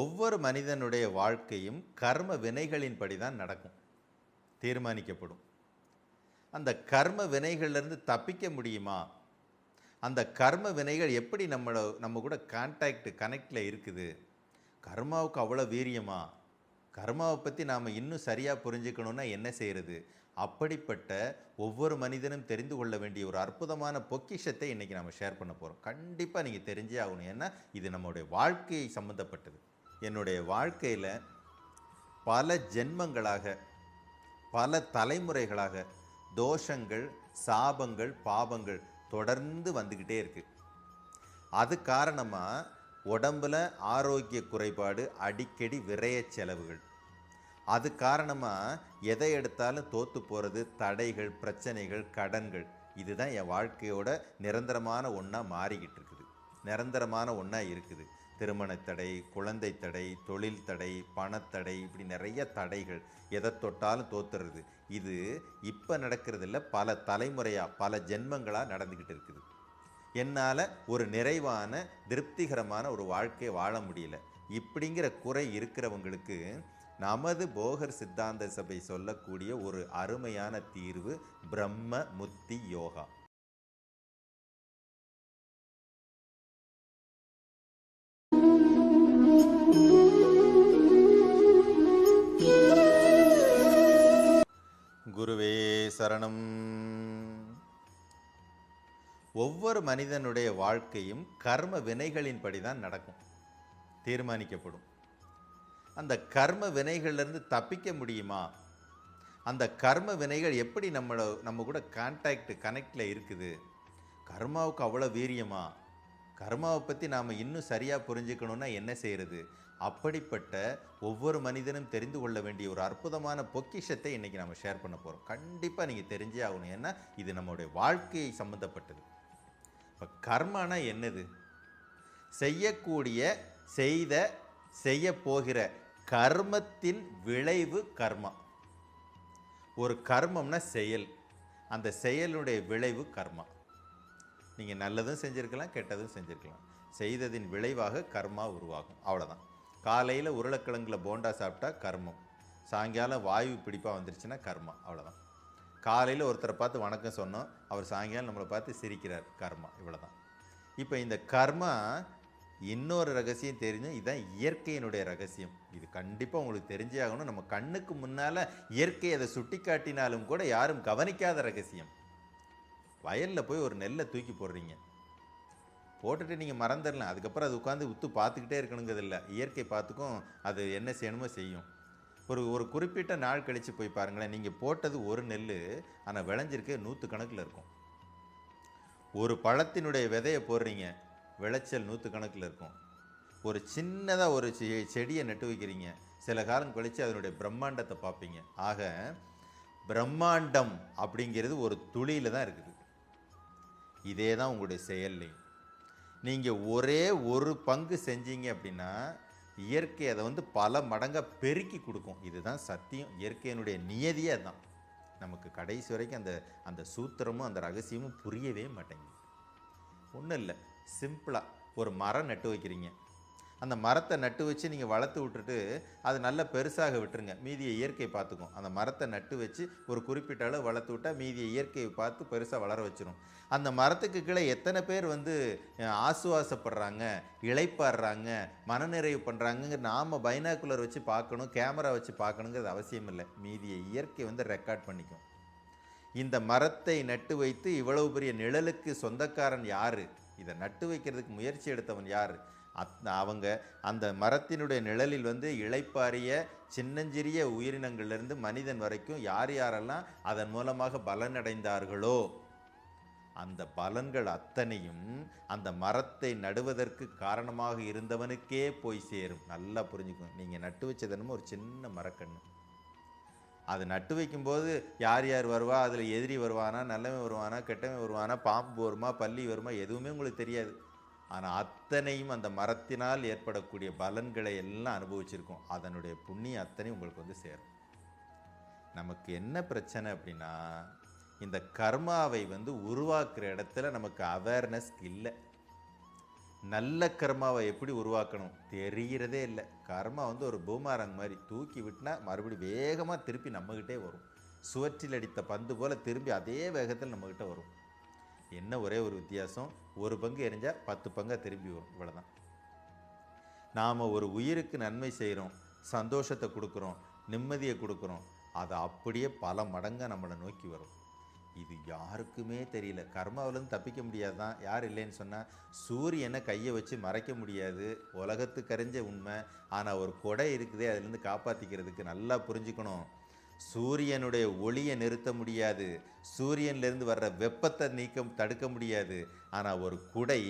ஒவ்வொரு மனிதனுடைய வாழ்க்கையும் கர்ம வினைகளின்படி தான் நடக்கும். தீர்மானிக்கப்படும். அந்த கர்ம வினைகள்லேருந்து தப்பிக்க முடியுமா? அந்த கர்ம வினைகள் எப்படி நம்மளை நம்ம கூட கான்டாக்ட் கனெக்டில் இருக்குது? கர்மாவுக்கு அவ்வளோ வீரியமா? கர்மாவை பற்றி நாம் இன்னும் சரியாக புரிஞ்சுக்கணுன்னா என்ன செய்கிறது அப்படிப்பட்ட ஒவ்வொரு மனிதனும் தெரிந்து கொள்ள வேண்டிய ஒரு அற்புதமான பொக்கிஷத்தை இன்றைக்கி நம்ம ஷேர் பண்ண போகிறோம் கண்டிப்பாக நீங்கள் தெரிஞ்சே ஆகணும். ஏன்னா இது நம்மளுடைய வாழ்க்கையை சம்மந்தப்பட்டது என்னுடைய வாழ்க்கையில் பல ஜென்மங்களாக பல தலைமுறைகளாக தோஷங்கள் சாபங்கள் பாபங்கள் தொடர்ந்து வந்துக்கிட்டே இருக்குது அது காரணமாக உடம்புல ஆரோக்கிய குறைபாடு அடிக்கடி விரைய செலவுகள். அது காரணமாக எதை எடுத்தாலும் தோற்று போகிறது தடைகள் பிரச்சனைகள் கடன்கள். இதுதான் என் வாழ்க்கையோட நிரந்தரமான ஒன்றா மாறிக்கிட்டு இருக்குது. நிரந்தரமான ஒன்றா இருக்குது. திருமண தடை குழந்தை தடை தொழில் தடை பணத்தடை இப்படி நிறைய தடைகள் எதை தொட்டாலும் தோத்துறது. இது இப்போ நடக்கிறதில்ல பல தலைமுறையாக பல ஜென்மங்களாக நடந்துக்கிட்டு இருக்குது. என்னால் ஒரு நிறைவான திருப்திகரமான ஒரு வாழ்க்கையை வாழ முடியல. இப்படிங்கிற குறை இருக்கிறவங்களுக்கு நமது போகர் சித்தாந்த சபை சொல்லக்கூடிய ஒரு அருமையான தீர்வு பிரம்ம முத்தி யோகா. குருவே சரணம். ஒவ்வொரு மனிதனுடைய வாழ்க்கையும் கர்ம வினைகளின்படி தான் நடக்கும். தீர்மானிக்கப்படும். அந்த கர்ம வினைகள்லேருந்து தப்பிக்க முடியுமா? அந்த கர்ம வினைகள் எப்படி நம்மளை நம்ம கூட கான்டாக்ட் கனெக்டில் இருக்குது? கர்மாவுக்கு அவ்வளோ வீரியமா? கர்மாவை பற்றி நாம் இன்னும் சரியாக புரிஞ்சுக்கணுன்னா என்ன செய்கிறது அப்படிப்பட்ட ஒவ்வொரு மனிதனும் தெரிந்து கொள்ள வேண்டிய ஒரு அற்புதமான பொக்கிஷத்தை இன்றைக்கி நம்ம ஷேர் பண்ண போகிறோம் கண்டிப்பாக நீங்கள் தெரிஞ்சே ஆகணும். ஏன்னா இது நம்மளுடைய வாழ்க்கையை சம்மந்தப்பட்டது இப்போ கர்மானா என்னது? செய்யக்கூடிய செய்த செய்ய போகிற கர்மத்தின் விளைவு கர்மா. ஒரு கர்மம்னா செயல். அந்த செயலுடைய விளைவு கர்மா. நீங்கள் நல்லதும் செஞ்சுருக்கலாம் கெட்டதும் செஞ்சுருக்கலாம். செய்ததின் விளைவாக கர்மா உருவாகும். அவ்வளோதான் காலையில் உருளைக்கிழங்குல போண்டா சாப்பிட்டா கர்மம். சாயங்காலம் வாயு பிடிப்பாக வந்துருச்சுன்னா கர்மா. அவ்வளோதான் காலையில் ஒருத்தரை பார்த்து வணக்கம் சொன்னோம். அவர் சாயங்காலம் நம்மளை பார்த்து சிரிக்கிறார். கர்மா. இவ்வளோதான் இப்போ இந்த கர்மா இன்னொரு ரகசியம் தெரிஞ்சும் இதுதான் இயற்கையினுடைய ரகசியம். இது கண்டிப்பாக உங்களுக்கு தெரிஞ்சே ஆகணும். நம்ம கண்ணுக்கு முன்னால் இயற்கை அதை சுட்டி காட்டினாலும் கூட யாரும் கவனிக்காத ரகசியம். வயலில் போய் ஒரு நெல்லை தூக்கி போடுறீங்க. போட்டுட்டு நீங்கள் மறந்துடலாம். அதுக்கப்புறம் அது உட்காந்து உத்து பார்த்துக்கிட்டே இருக்கணுங்கிறது இல்லை. இயற்கை பார்த்துக்கும் அது என்ன செய்யணுமோ செய்யும். ஒரு ஒரு குறிப்பிட்ட நாள் கழித்து போய் பாருங்களேன். நீங்கள் போட்டது ஒரு நெல் ஆனால் விளைஞ்சிருக்க நூற்று கணக்கில் இருக்கும். ஒரு பழத்தினுடைய விதையை போடுறீங்க. விளைச்சல் நூற்று கணக்கில் இருக்கும். ஒரு சின்னதாக ஒரு செ- செடியை நட்டு வைக்கிறீங்க. சில காலம் கழித்து அதனுடைய பிரம்மாண்டத்தை பார்ப்பீங்க. ஆக பிரம்மாண்டம் அப்படிங்கிறது ஒரு துளியில் தான் இருக்குது. இதே தான் உங்களுடைய செயல்லையும் நீங்கள் ஒரே ஒரு பங்கு செஞ்சீங்க அப்படின்னா இயற்கை அதை வந்து பல மடங்காக பெருக்கி கொடுக்கும். இதுதான் சத்தியம். இயற்கையினுடைய நியதியே அதுதான். நமக்கு கடைசி வரைக்கும் அந்த அந்த சூத்திரமும் அந்த ரகசியமும் புரியவே மாட்டேங்குது. ஒன்றும் இல்லை. சிம்பிளாக ஒரு மரம் நட்டு வைக்கிறீங்க. அந்த மரத்தை நட்டு வச்சு நீங்கள் வளர்த்து விட்டுட்டு அது நல்லா பெருசாக விட்டுருங்க. மீதியை இயற்கை பார்த்துக்கும். அந்த மரத்தை நட்டு வச்சு ஒரு குறிப்பிட்ட அளவு வளர்த்து விட்டால் மீதியை இயற்கையை பார்த்து பெருசாக வளர வச்சிடும் அந்த மரத்துக்கு கீழே எத்தனை பேர் வந்து ஆசுவாசப்படுறாங்க இழைப்பாடுறாங்க மனநிறைவு பண்ணுறாங்க நாம் பைனாக்குலர் வச்சு பார்க்கணும் கேமரா வச்சு பார்க்கணுங்கிறது அவசியம் இல்லை. மீதியை இயற்கை வந்து ரெக்கார்ட் பண்ணிக்கும். இந்த மரத்தை நட்டு வைத்து இவ்வளவு பெரிய நிழலுக்கு சொந்தக்காரன் யார்? இதை நட்டு வைக்கிறதுக்கு முயற்சி எடுத்தவன் யார்? அத் அவங்க அந்த மரத்தினுடைய நிழலில் வந்து இழைப்பாரிய சின்னஞ்சிறிய உயிரினங்கள்லேருந்து மனிதன் வரைக்கும் யார் யாரெல்லாம் அதன் மூலமாக பலனடைந்தார்களோ அந்த பலன்கள் அத்தனையும் அந்த மரத்தை நடுவதற்கு காரணமாக இருந்தவனுக்கே போய் சேரும். நல்லா புரிஞ்சுக்கணும் நீங்கள் நட்டு வச்சதனமும் ஒரு சின்ன மரக்கன்று அது நட்டு வைக்கும்போது யார் யார் வருவா அதில் எதிரி வருவானா நல்லவன் வருவானா கெட்டவன் வருவானா பாம்பு வருமா பள்ளி வருமா எதுவுமே உங்களுக்கு தெரியாது. ஆனால் அத்தனையும் அந்த மரத்தினால் ஏற்படக்கூடிய பலன்களை எல்லாம் அனுபவிச்சிருக்கோம். அதனுடைய புண்ணியம் அத்தனையும் உங்களுக்கு வந்து சேரும். நமக்கு என்ன பிரச்சனை அப்படின்னா இந்த கர்மாவை வந்து உருவாக்குற இடத்துல நமக்கு அவேர்னஸ் இல்லை. நல்ல கர்மாவை எப்படி உருவாக்கணும் தெரிகிறதே இல்லை. கர்மா வந்து ஒரு பூமாரங் மாதிரி தூக்கி விட்டுனா மறுபடியும் வேகமாக திருப்பி நம்மக்கிட்டே வரும். சுவற்றில் அடித்த பந்து போல் திரும்பி அதே வேகத்தில் நம்மக்கிட்ட வரும். என்ன ஒரே ஒரு வித்தியாசம்? ஒரு பங்கு எரிஞ்சால் பத்து பங்காக திரும்பி வரும். இவ்வளோதான் நாம் ஒரு உயிருக்கு நன்மை செய்கிறோம் சந்தோஷத்தை கொடுக்குறோம் நிம்மதியை கொடுக்குறோம் அது அப்படியே பல மடங்காக நம்மளை நோக்கி வரும். இது யாருக்குமே தெரியல. கர்மாவிலேருந்து தப்பிக்க முடியாது தான் யார் இல்லைன்னு சொன்னால் சூரியனை கையை வச்சு மறைக்க முடியாது. உலகத்துக்கு கரைஞ்ச உண்மை. ஆனால் ஒரு கொடை இருக்குதே அதுலேருந்து காப்பாற்றிக்கிறதுக்கு நல்லா புரிஞ்சுக்கணும். சூரியனுடைய ஒளியை நிறுத்த முடியாது. சூரியன்லேருந்து வர்ற வெப்பத்தை நீக்கம் தடுக்க முடியாது. ஆனால் ஒரு குடை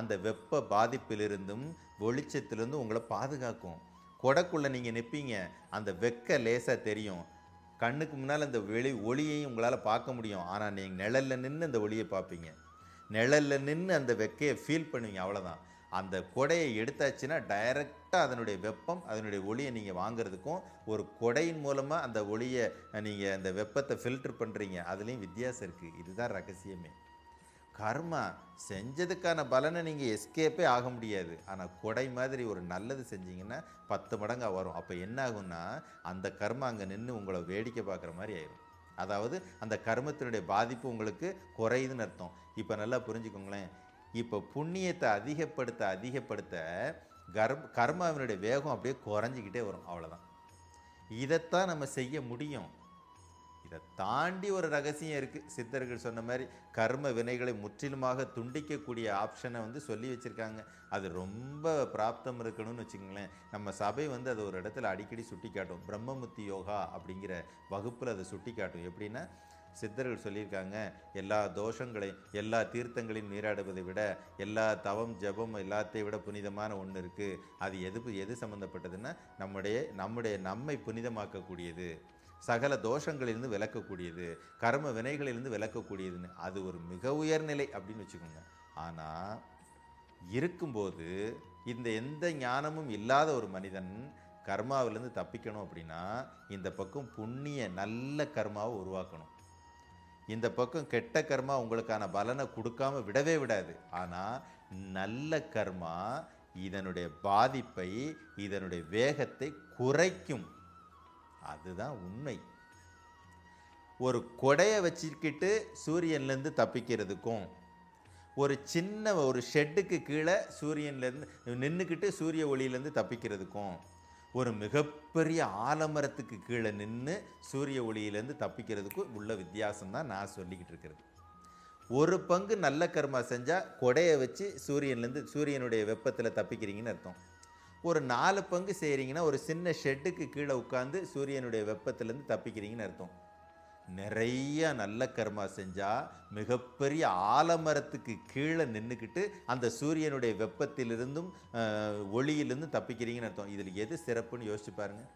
அந்த வெப்ப பாதிப்பிலிருந்தும் வெளிச்சத்திலிருந்தும் உங்களை பாதுகாக்கும். கொடைக்குள்ளே நீங்கள் நிற்பீங்க அந்த வெக்க லேசாக தெரியும். கண்ணுக்கு முன்னால் அந்த வெளி ஒளியையும் உங்களால் பார்க்க முடியும். ஆனால் நீங்கள் நிழலில் நின்று அந்த ஒளியை பார்ப்பீங்க. நிழலில் நின்று அந்த வெக்கையை ஃபீல் பண்ணுவீங்க. அவ்வளோதான் அந்த கொடையை எடுத்தாச்சுன்னா டைரெக்டாக அதனுடைய வெப்பம் அதனுடைய ஒளியை நீங்கள் வாங்குறதுக்கும் ஒரு கொடையின் மூலமாக அந்த ஒளியை நீங்கள் அந்த வெப்பத்தை ஃபில்டர் பண்ணுறீங்க அதுலேயும் வித்தியாசம் இருக்குது இதுதான் ரகசியமே. கர்மா செஞ்சதுக்கான பலனை நீங்கள் எஸ்கேப்பே ஆக முடியாது. ஆனால் கொடை மாதிரி ஒரு நல்லது செஞ்சீங்கன்னா பத்து மடங்காக வரும். அப்போ என்ன ஆகும்னா அந்த கர்மா அங்கே நின்று உங்களை வேடிக்கை பார்க்குற மாதிரி ஆயிடும் அதாவது அந்த கர்மத்தினுடைய பாதிப்பு உங்களுக்கு குறையுதுன்னு அர்த்தம். இப்போ நல்லா புரிஞ்சுக்கோங்களேன். இப்போ புண்ணியத்தை அதிகப்படுத்த அதிகப்படுத்த கர்ம கர்மாவினுடைய வேகம் அப்படியே குறைஞ்சிக்கிட்டே வரும். அவ்வளோதான் இதைத்தான் நம்ம செய்ய முடியும். இதை தாண்டி ஒரு ரகசியம் இருக்குது சித்தர்கள் சொன்ன மாதிரி கர்ம வினைகளை முற்றிலுமாக துண்டிக்கக்கூடிய ஆப்ஷனை வந்து சொல்லி வச்சுருக்காங்க. அது ரொம்ப பிராப்தம் இருக்கணும்னு வச்சுக்கோங்களேன். நம்ம சபை வந்து அதை ஒரு இடத்துல அடிக்கடி சுட்டி காட்டும் பிரம்மமுத்தி யோகா அப்படிங்கிற வகுப்பில் அதை சுட்டி காட்டும் எப்படின்னா சித்தர்கள் சொல்லியிருக்காங்க எல்லா தோஷங்களையும் எல்லா தீர்த்தங்களையும் நீராடுவதை விட எல்லா தவம் ஜெபம் எல்லாத்தையும் விட புனிதமான ஒன்று இருக்குது அது எது எது சம்மந்தப்பட்டதுன்னா நம்முடைய நம்முடைய நம்மை புனிதமாக்கக்கூடியது. சகல தோஷங்களிலிருந்து விளக்கக்கூடியது கர்ம வினைகளிலிருந்து விளக்கக்கூடியதுன்னு அது ஒரு மிக உயர்நிலை அப்படின்னு வச்சுக்கோங்க. ஆனால் இருக்கும்போது இந்த எந்த ஞானமும் இல்லாத ஒரு மனிதன் கர்மாவிலேருந்து தப்பிக்கணும் அப்படின்னா இந்த பக்கம் புண்ணிய நல்ல கர்மாவை உருவாக்கணும். இந்த பக்கம் கெட்ட கர்மா உங்களுக்கான பலனை கொடுக்காம விடவே விடாது. ஆனால் நல்ல கர்மா இதனுடைய பாதிப்பை இதனுடைய வேகத்தை குறைக்கும். அதுதான் உண்மை. ஒரு கொடையை வச்சுக்கிட்டு சூரியன்லேருந்து தப்பிக்கிறதுக்கும் ஒரு சின்ன ஒரு ஷெட்டுக்கு கீழே சூரியன்லேருந்து நின்றுக்கிட்டு சூரிய ஒளியிலேருந்து தப்பிக்கிறதுக்கும் ஒரு மிகப்பெரிய ஆலமரத்துக்கு கீழே நின்று சூரிய ஒளியிலேருந்து தப்பிக்கிறதுக்கும் உள்ள வித்தியாசம் தான் நான் சொல்லிக்கிட்டு இருக்கிறது. ஒரு பங்கு நல்ல கர்மா செஞ்சால் கொடையை வச்சு சூரியன்லேருந்து சூரியனுடைய வெப்பத்தில் தப்பிக்கிறீங்கன்னு அர்த்தம். ஒரு நாலு பங்கு செய்கிறீங்கன்னா ஒரு சின்ன ஷெட்டுக்கு கீழே உட்காந்து சூரியனுடைய வெப்பத்துலேருந்து தப்பிக்கிறீங்கன்னு அர்த்தம். நிறைய நல்ல கர்மா செஞ்சால் மிகப்பெரிய ஆலமரத்துக்கு கீழே நின்றுக்கிட்டு அந்த சூரியனுடைய வெப்பத்திலிருந்தும் ஒளியிலிருந்தும் தப்பிக்கிறீங்கன்னு அர்த்தம். இதில் எது சிறப்புன்னு யோசிச்சு பாருங்கள்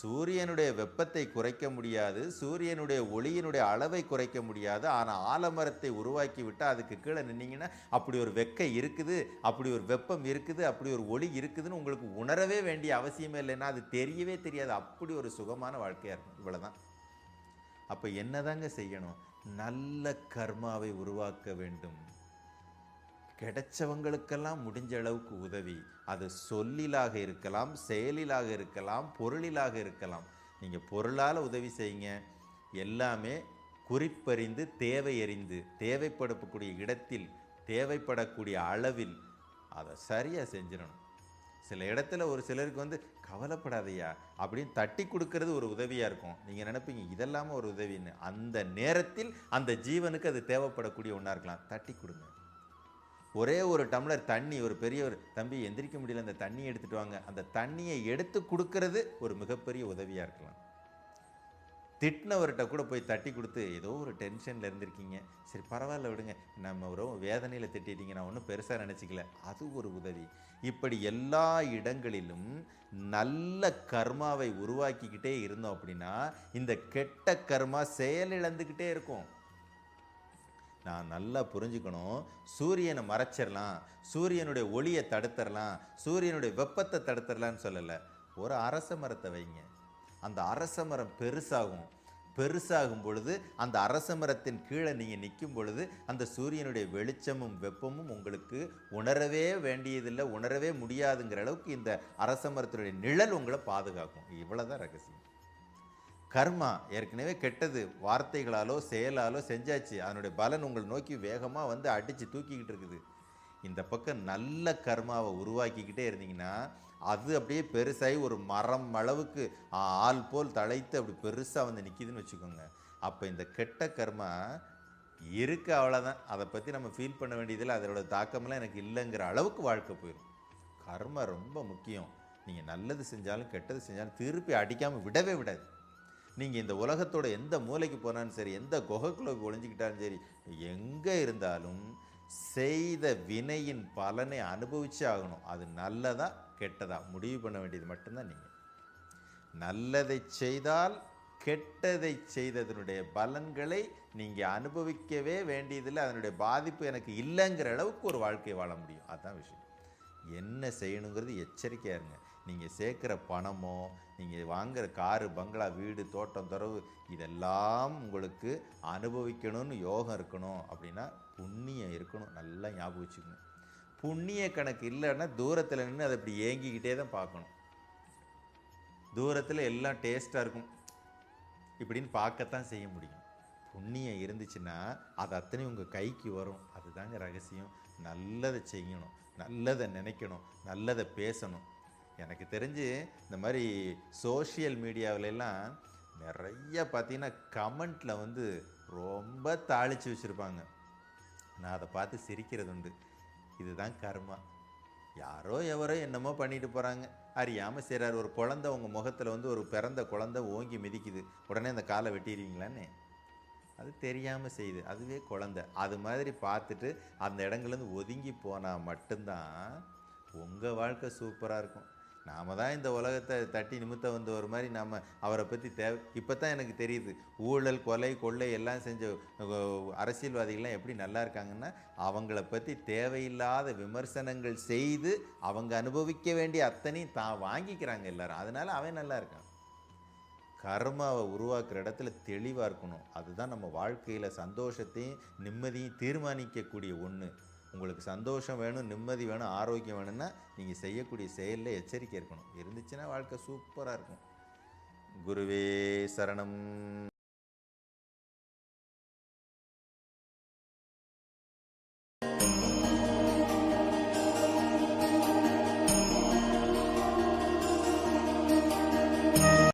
சூரியனுடைய வெப்பத்தை குறைக்க முடியாது சூரியனுடைய ஒளியினுடைய அளவை குறைக்க முடியாது ஆனால் ஆலமரத்தை உருவாக்கி விட்டால் அதுக்கு கீழே நின்னீங்கன்னா அப்படி ஒரு வெக்கை இருக்குது அப்படி ஒரு வெப்பம் இருக்குது அப்படி ஒரு ஒளி இருக்குதுன்னு உங்களுக்கு உணரவே வேண்டிய அவசியமே இல்லைன்னா அது தெரியவே தெரியாது. அப்படி ஒரு சுகமான வாழ்க்கையாக இருக்கும். இவ்வளோதான் அப்போ என்னதாங்க செய்யணும்? நல்ல கர்மாவை உருவாக்க வேண்டும். கிடைச்சவங்களுக்கெல்லாம் முடிஞ்ச அளவுக்கு உதவி. அது சொல்லிலாக இருக்கலாம் செயலிலாக இருக்கலாம் பொருளிலாக இருக்கலாம். நீங்கள் பொருளால் உதவி செய்யுங்க. எல்லாமே குறிப்பறிந்து தேவை அறிந்து தேவைப்படக்கூடிய இடத்தில் தேவைப்படக்கூடிய அளவில் அதை சரியாக செஞ்சிடணும். சில இடத்துல ஒரு சிலருக்கு வந்து கவலைப்படாதையா அப்படின்னு தட்டி கொடுக்கறது ஒரு உதவியாக இருக்கும். நீங்கள் நினைப்பீங்க இதெல்லாமல் ஒரு உதவின்னு. அந்த நேரத்தில் அந்த ஜீவனுக்கு அது தேவைப்படக்கூடிய ஒன்றா இருக்கலாம். தட்டி கொடுங்க. ஒரே ஒரு டம்ளர் தண்ணி ஒரு பெரியவர் தம்பி எந்திரிக்க முடியல. அந்த தண்ணியை எடுத்துட்டு வாங்க. அந்த தண்ணியை எடுத்து கொடுக்கறது ஒரு மிகப்பெரிய உதவியாக இருக்கலாம். திட்டினவர்கிட்ட கூட போய் தட்டி கொடுத்து ஏதோ ஒரு டென்ஷனில் இருந்திருக்கீங்க. சரி பரவாயில்ல விடுங்க. நம்ம ஒரு வேதனையில் திட்டிட்டீங்க. நான் ஒன்றும் பெருசாக நினச்சிக்கல. அது ஒரு உதவி. இப்படி எல்லா இடங்களிலும் நல்ல கர்மாவை உருவாக்கிக்கிட்டே இருந்தோம் அப்படின்னா இந்த கெட்ட கர்மா செயலிழந்துக்கிட்டே இருக்கும். நான் நல்லா புரிஞ்சுக்கணும். சூரியனை மறைச்சிடலாம். சூரியனுடைய ஒளியை தடுத்துடலாம். சூரியனுடைய வெப்பத்தை தடுத்துடலான்னு சொல்லலை. ஒரு அரச மரத்தை வைங்க. அந்த அரச மரம் பெருசாகும். பெருசாகும் பொழுது அந்த அரச மரத்தின் கீழே நீங்கள் நிற்கும் பொழுது அந்த சூரியனுடைய வெளிச்சமும் வெப்பமும் உங்களுக்கு உணரவே வேண்டியதில்லை உணரவே முடியாதுங்கிற அளவுக்கு இந்த அரச மரத்தினுடைய நிழல் உங்களை பாதுகாக்கும். இவ்வளோதான் ரகசியம். கர்மா ஏற்கனவே கெட்டது. வார்த்தைகளாலோ செயலாலோ செஞ்சாச்சு. அதனுடைய பலன் உங்களை நோக்கி வேகமாக வந்து அடித்து தூக்கிக்கிட்டு இருக்குது. இந்த பக்கம் நல்ல கர்மாவை உருவாக்கிக்கிட்டே இருந்தீங்கன்னா அது அப்படியே பெருசாகி ஒரு மரம் அளவுக்கு ஆள் போல் தழைத்து அப்படி பெருசாக வந்து நிற்கிதுன்னு வச்சுக்கோங்க. அப்போ இந்த கெட்ட கர்மா இருக்கு அவ்வளோதான் அதை பற்றி நம்ம ஃபீல் பண்ண வேண்டியதில்லை. அதோட தாக்கமெல்லாம் எனக்கு இல்லைங்கிற அளவுக்கு வாழ்க்கை போயிடும். கர்ம ரொம்ப முக்கியம். நீங்கள் நல்லது செஞ்சாலும் கெட்டது செஞ்சாலும் திருப்பி அடிக்காமல் விடவே விடாது. நீங்கள் இந்த உலகத்தோட எந்த மூலைக்கு போனாலும் சரி எந்த குகைக்குள்ளே ஒழிஞ்சிக்கிட்டாலும் சரி எங்கே இருந்தாலும் செய்த வினையின் பலனை அனுபவிச்சே ஆகணும். அது நல்லதாக கெட்டதா? முடிவு பண்ண வேண்டியது மட்டும்தான் நீங்கள் நல்லதை செய்தால் கெட்டதை செய்ததனுடைய பலன்களை நீங்கள் அனுபவிக்கவே வேண்டியதில்லை. அதனுடைய பாதிப்பு எனக்கு இல்லைங்கிற அளவுக்கு ஒரு வாழ்க்கை வாழ முடியும். அதுதான் விஷயம். என்ன செய்யணுங்கிறது எச்சரிக்கையாக இருங்க. நீங்கள் சேர்க்குற பணமோ நீங்கள் வாங்குகிற காரு பங்களா வீடு தோட்டம் துறவு இதெல்லாம் உங்களுக்கு அனுபவிக்கணும்னு யோகம் இருக்கணும். அப்படின்னா புண்ணியம் இருக்கணும். நல்லா ஞாபகம் வச்சுக்கணும் புண்ணிய கணக்கு இல்லைன்னா தூரத்தில் நின்று அதை இப்படி ஏங்கிக்கிட்டே தான் பார்க்கணும். தூரத்தில் எல்லாம் டேஸ்ட்டாக இருக்கும். இப்படின்னு பார்க்கத்தான் செய்ய முடியும். புண்ணியம் இருந்துச்சுன்னா அது அத்தனை உங்கள் கைக்கு வரும். அதுதாங்க ரகசியம். நல்லதை செய்யணும். நல்லதை நினைக்கணும். நல்லதை பேசணும். எனக்கு தெரிஞ்சு இந்த மாதிரி சோஷியல் மீடியாவிலெல்லாம் நிறைய பார்த்திங்கன்னா கமெண்ட்டில் வந்து ரொம்ப தாளித்து வச்சுருப்பாங்க. நான் அதை பார்த்து சிரிக்கிறது உண்டு. இதுதான் கர்மா. யாரோ எவரோ என்னமோ பண்ணிட்டு போகிறாங்க அறியாமல் செய்கிறார் ஒரு குழந்தை உங்கள் முகத்தில் வந்து ஒரு பிறந்த குழந்தை ஓங்கி மிதிக்குது. உடனே அந்த காலை வெட்டிடுவீங்களான்னு அது தெரியாமல் செய்யுது. அதுவே குழந்தை. அது மாதிரி பார்த்துட்டு அந்த இடங்கள்லேருந்து ஒதுங்கி போனால் மட்டும்தான் உங்கள் வாழ்க்கை சூப்பராக இருக்கும். நாம தான் இந்த உலகத்தை தட்டி நிமித்த வந்து ஒரு மாதிரி நம்ம அவரை பற்றி தேவை இப்போ தான் எனக்கு தெரியுது. ஊழல் கொலை கொள்ளை எல்லாம் செஞ்ச அரசியல்வாதிகள்லாம் எப்படி நல்லா இருக்காங்கன்னா அவங்கள பற்றி தேவையில்லாத விமர்சனங்கள் செய்து அவங்க அனுபவிக்க வேண்டிய அத்தனையும் தான் வாங்கிக்கிறாங்க எல்லாரும். அதனால் அவன் நல்லா இருக்கான். கர்மாவை உருவாக்குற இடத்துல தெளிவாக இருக்கணும். அதுதான் நம்ம வாழ்க்கையில் சந்தோஷத்தையும் நிம்மதியும் தீர்மானிக்கக்கூடிய ஒன்று உங்களுக்கு சந்தோஷம் வேணும் நிம்மதி வேணும் ஆரோக்கியம் வேணும்னா நீங்கள் செய்யக்கூடிய செயலில் எச்சரிக்கை இருக்கணும். இருந்துச்சுன்னா வாழ்க்கை சூப்பராக இருக்கும். குருவே சரணம்.